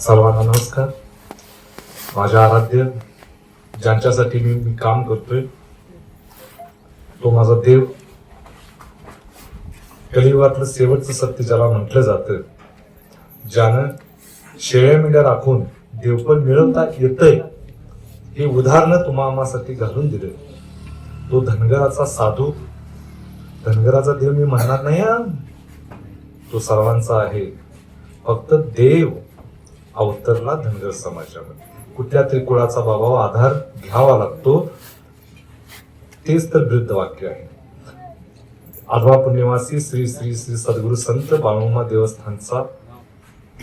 सर्वांना नमस्कार. माझ्या आराध्य ज्यांच्यासाठी मी मी काम करतोय तो माझा देव. कलियुगातलं शेवटचं सत्य ज्याला म्हटलं जातं ज्यानं शेळ्या मेंढ्या राखून देवपण मिळवता येतंय हे उदाहरणं तुम्हा आम्हासाठी घालून दिले. तो धनगराचा साधू. धनगराचा देव मी म्हणणार नाही तो सर्वांचा आहे. फक्त देव. अवतरला धनगर समाजामध्ये. कुठल्या तरी कुळाचा बाबा आधार घ्यावा लागतो तेच तर वृद्ध वाक्य आहे. आधवा पुण्यवासी श्री श्री श्री सद्गुरु संत बाळुमा देवस्थानचा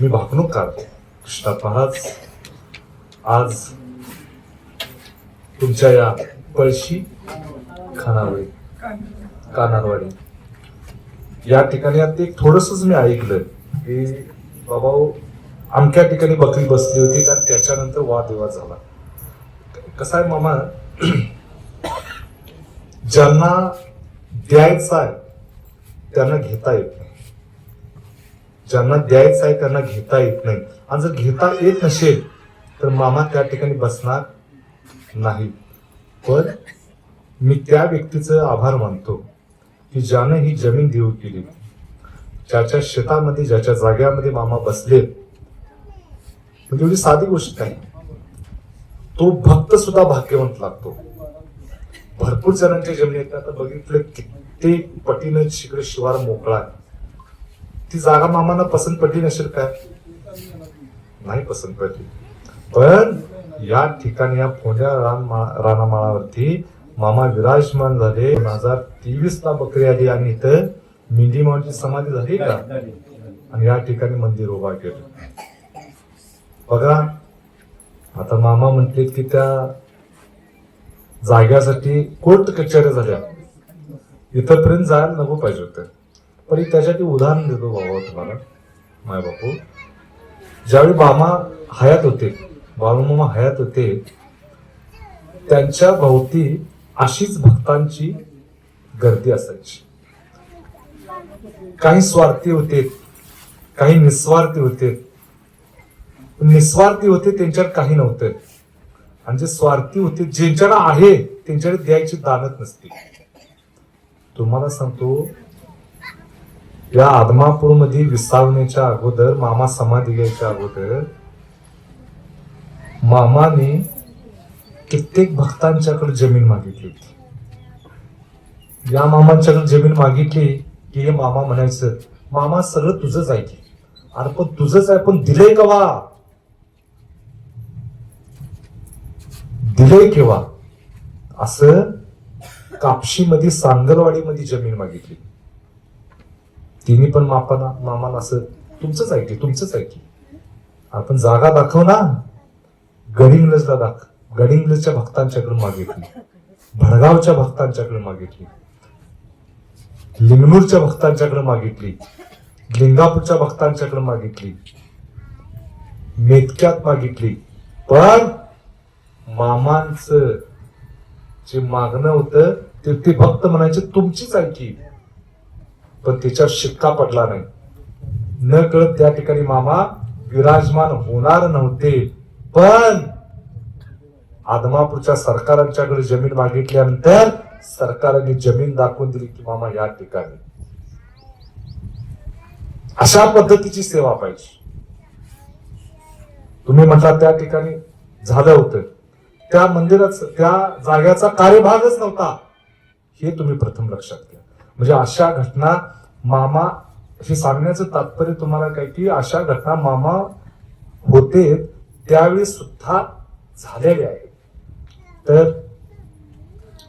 मी भागणूक काढतो कृष्णा महाराज आज तुमच्या या पळशी खानावळी कानारवाडी. या ठिकाणी आता एक थोडस मी ऐकलं की बाबा हो, अमक्या ठिकाणी बकरी बसली होती आणि त्याच्यानंतर वादविवाद झाला. कसं आहे मामा? ज्यांना द्यायचं आहे त्यांना घेता येत नाही. ज्यांना द्यायचं आहे त्यांना घेता येत नाही. आणि जर घेता येत नसेल तर मामा त्या ठिकाणी बसणार नाही. पण मी त्या व्यक्तीचं आभार मानतो की ज्यानं ही जमीन देऊ केली. ज्याच्या शेतामध्ये ज्याच्या जाग्यामध्ये मामा बसलेत म्हणजे एवढी साधी गोष्ट नाही तो भक्त सुद्धा भाग्यवंत लागतो. भरपूर जणांच्या जमिनीत आता बघितलं कित्येक पटीनं शिकडे शिवार मोकळा आहे. ती जागा मामांना पसंत पडली नसेल काय नाही पसंत पडली. पण या ठिकाणी या फोंड्या रान रानामाळावरती मामा विराजमान झाले. दोन हजार तेवीस ला बकरी आली आणि इथं मेंढी मावची समाधी झाली का? आणि या ठिकाणी मंदिर उभा केलं. बघा. आता मामा म्हटलेत की त्या जाग्यासाठी कोर्ट कचेऱ्या झाल्या. इथंपर्यंत जायला नको पाहिजे होतं. पण एक त्याच्यासाठी उदाहरण देतो बाबा तुम्हाला माय बापू. ज्यावेळी मामा हयात होते बाळूमामा हयात होते त्यांच्या भोवती अशीच भक्तांची गर्दी असायची. काही स्वार्थी होते काही निस्वार्थी होते. निस्वार्थी होते त्यांच्यात काही नव्हतं. आणि जे स्वार्थी होते ज्यांच्याकडे आहे त्यांच्याकडे द्यायची दानत नसते. तुम्हाला सांगतो या आदमापूरमध्ये विसावण्याच्या अगोदर मामा समाधी घ्यायच्या अगोदर मामाने कित्येक भक्तांच्याकडे जमीन मागितली होती. या मामांच्याकडे जमीन मागितली की हे मामा म्हणायचं मामा सगळं तुझंच आहे की. अरे पण तुझंच आहे पण दिलंय कवा? दिलंय केव्हा असं कापशीमध्ये सांगलवाडीमध्ये जमीन मागितली. तिने पण मापाला मामाला असं तुमचंच ऐकली तुमचंच आहे आपण जागा दाखव ना. गडिंगलजला दाख गडिंगलजच्या भक्तांच्याकडून मागितली. भडगावच्या भक्तांच्याकडे मागितली. लिंगनूरच्या भक्तांच्याकडे मागितली. लिंगापूरच्या भक्तांच्याकडे मागितली. मेतक्यात मागितली. पण मामांचं जे मागणं होतं ते ते भक्त म्हणायचे तुमचीच ऐकी पण तिच्यावर शिक्का पडला नाही. न कळत त्या ठिकाणी मामा विराजमान होणार नव्हते. पण आदमापूरच्या सरकारांच्याकडे जमीन मागितल्यानंतर सरकारने जमीन दाखवून दिली की मामा या ठिकाणी. अशा पद्धतीची सेवा पाहिजे. तुम्ही म्हटला त्या ठिकाणी झालं होतं. त्या मंदिराचं त्या जाग्याचा कार्यभागच नव्हता. हे तुम्ही प्रथम लक्षात घ्या. म्हणजे अशा घटना मामा हे सांगण्याचं तात्पर्य तुम्हाला काय की अशा घटना मामा होते त्यावेळी सुद्धा झालेल्या आहेत. तर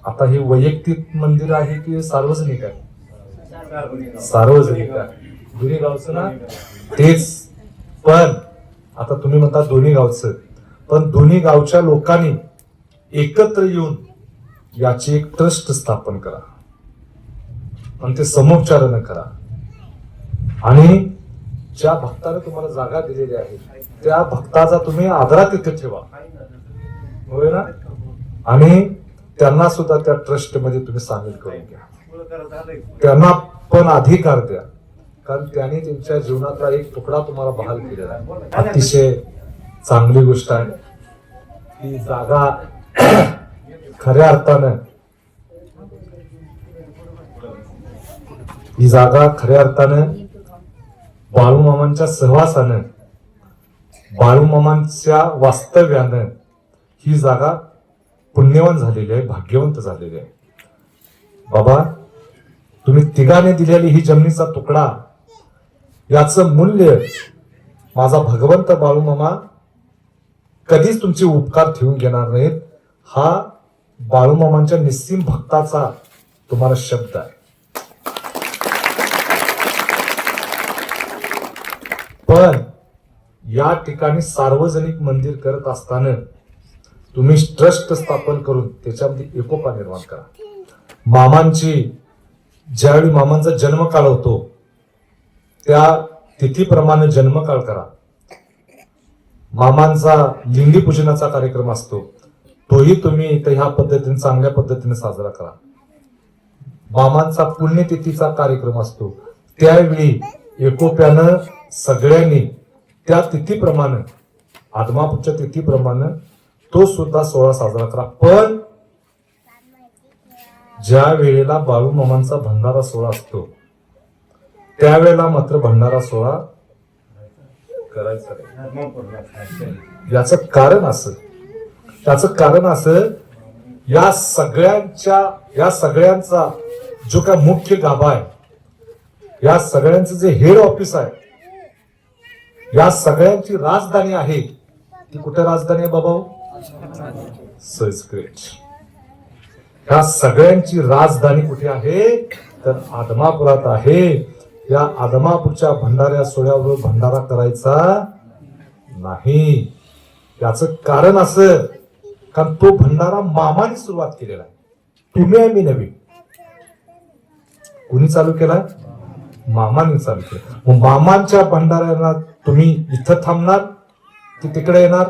आता हे वैयक्तिक मंदिर आहे की सार्वजनिक आहे? सार्वजनिक आहे. दोन्ही गावचं ना? तेच. पण आता तुम्ही म्हणता दोन्ही गावचं. पण दोन्ही गावच्या लोकांनी एकत्र येऊन याची एक ट्रस्ट स्थापन करा. आणि ते समोपचारानं करा. आणि ज्या भक्ताने तुम्हाला जागा दिलेली आहे त्या भक्ताचा तुम्ही आदरा तिथे ठेवा. होय ना? आणि त्यांना सुद्धा त्या ट्रस्टमध्ये तुम्ही सामील करून घ्या. त्यांना पण अधिकार द्या. कारण त्यांनी त्यांच्या जीवनातला एक तुकडा तुम्हाला बहाल केलेला आहे. अतिशय चांगली गोष्ट आहे. ती जागा खऱ्या अर्थानं. ही जागा खऱ्या अर्थानं बाळूमामांच्या सहवासानं बाळूमामांच्या वास्तव्यानं ही जागा पुण्यवान झालेली आहे भाग्यवंत झालेली आहे. बाबा तुम्ही तिघाने दिलेली ही जमिनीचा तुकडा याचं मूल्य माझा भगवंत बाळूमामा कधीच तुमचे उपकार ठेवून घेणार नाहीत. हा बाळूमामांच्या निस्सीम भक्ताचा तुम्हाला शब्द आहे. पण या ठिकाणी सार्वजनिक मंदिर करत असताना तुम्ही ट्रस्ट स्थापन करून त्याच्यामध्ये एकोपा निर्माण करा. मामांची ज्यावेळी मामांचा जन्मकाळ होतो त्या तिथीप्रमाणे जन्मकाळ करा. मामांचा लिंगी पूजनाचा कार्यक्रम असतो. तोही तुम्ही इथं ह्या पद्धतीने चांगल्या पद्धतीने साजरा करा. मामांचा पुण्यतिथीचा कार्यक्रम असतो. त्यावेळी एकोप्यानं सगळ्यांनी त्या तिथीप्रमाणे आदमापूरच्या तिथीप्रमाणे तो सुद्धा सोहळा साजरा करा. पण ज्या वेळेला बाळू मामांचा भंडारा सोहळा असतो त्यावेळेला मात्र भंडारा सोहळा करायचा. याचं कारण असं त्याचं कारण असं या सगळ्यांच्या या सगळ्यांचा जो काय मुख्य गाभा आहे या सगळ्यांचं जे हेड ऑफिस आहे या सगळ्यांची राजधानी आहे ती कुठे राजधानी आहे बाबा संस्कृत. या सगळ्यांची राजधानी कुठे आहे? तर आदमापुरात आहे. या आदमापूरच्या भंडाऱ्या सोहळ्यावर भंडारा करायचा नाही. याचं कारण असं कारण तो भंडारा मामाने सुरुवात केलेला आहे. तुम्ही आम्ही नवीन कुणी चालू केलाय? मामाने चालू केला मग मामांच्या भंडाऱ्यांना तुम्ही इथं थांबणार? की तिकडे येणार?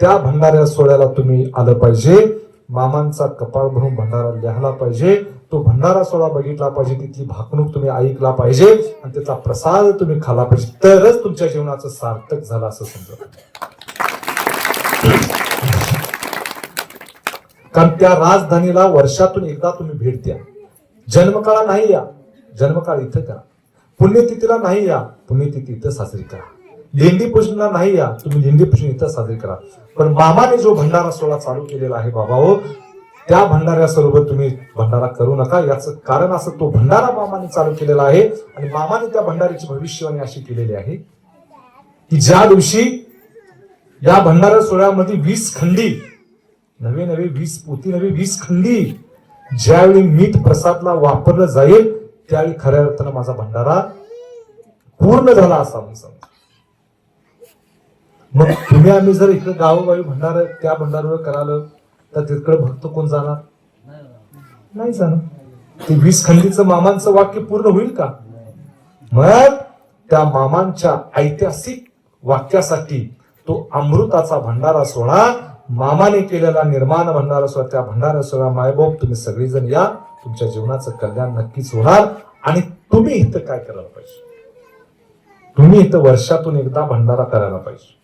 त्या भंडाऱ्या सोहळ्याला तुम्ही आलं पाहिजे. मामांचा कपाळ भरून भंडारा लिहायला पाहिजे. तो भंडारा सोहळा बघितला पाहिजे. तिथली भाकणूक तुम्ही ऐकला पाहिजे. आणि त्याचा प्रसाद तुम्ही खाला पाहिजे. तरच तुमच्या जीवनाचं सार्थक झालं असं समजा कारण त्या राजधानीला वर्षातून एकदा तुम्ही भेट द्या. जन्मकाळा नाही या. जन्मकाळ इथं करा. पुण्यतिथीला नाही या. पुण्यतिथी इथं साजरी करा. लेंडी पूजनाला नाही या. तुम्ही लेंडी पूजन इथं साजरी करा. पण मामाने जो भंडारा सोहळा चालू केलेला आहे बाबा हो त्या भंडाऱ्यासोबत तुम्ही भंडारा करू नका. याचं कारण असं तो भंडारा मामाने चालू केलेला आहे आणि मामाने त्या भंडाऱ्याची भविष्यवाणी अशी केलेली आहे की ज्या दिवशी या भंडारा सोहळ्यामध्ये वीस खंडी नवे नवे वीस पोती नवे वीस खंडी ज्यावेळी मीठ प्रसादला वापरलं जाईल त्यावेळी खऱ्या अर्थानं माझा भंडारा पूर्ण झाला असा मी समजा मग तुम्ही आम्ही जर इकडे गावोगावी भंडार त्या भंडारावर कराल तर तिकडे भक्त कोण जाणार? नाही जाणार. ते वीस खंडीचं मामांचं वाक्य पूर्ण होईल का? मग त्या मामांच्या ऐतिहासिक वाक्यासाठी तो अमृताचा भंडारा सोहळा मामाने केलेला निर्माण भंडारा असो त्या भंडारा सोहळा तुम्ही सगळेजण या तुमच्या जीवनाचं कल्याण नक्कीच होणार. आणि तुम्ही इथं काय करायला पाहिजे? तुम्ही इथं वर्षातून एकदा भंडारा करायला पाहिजे.